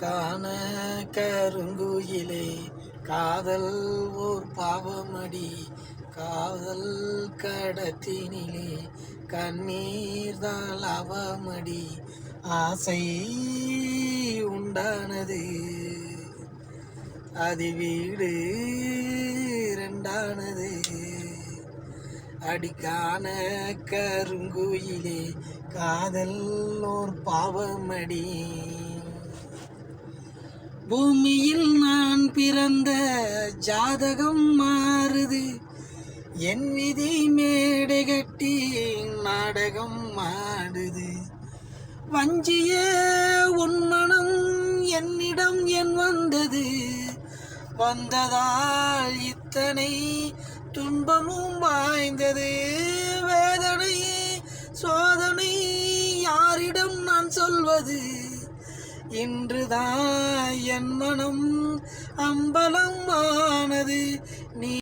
காண கருங்குயிலே. காதல் ஓர் பாவமடி. காதல் கடத்தினிலே. கண்ணீர் தான் அவமடி. ஆசை உண்டானது. அது வீடு இரண்டானது. அடிக்கான கருங்குயிலே. காதல் ஓர் பாவமடி. பூமியில் நான் பிறந்த ஜாதகம் மாறுது. என் விதி மேடை கட்டி நாடகம் மாடுது வஞ்சிய உன்மனம் என்னிடம் என் வந்தது. வந்ததால் இத்தனை துன்பமும் வாய்ந்தது. வேதனை சோதனை யாரிடம் நான் சொல்வது? இன்றுதான் என் மனம் அம்பலம் ஆனது நீ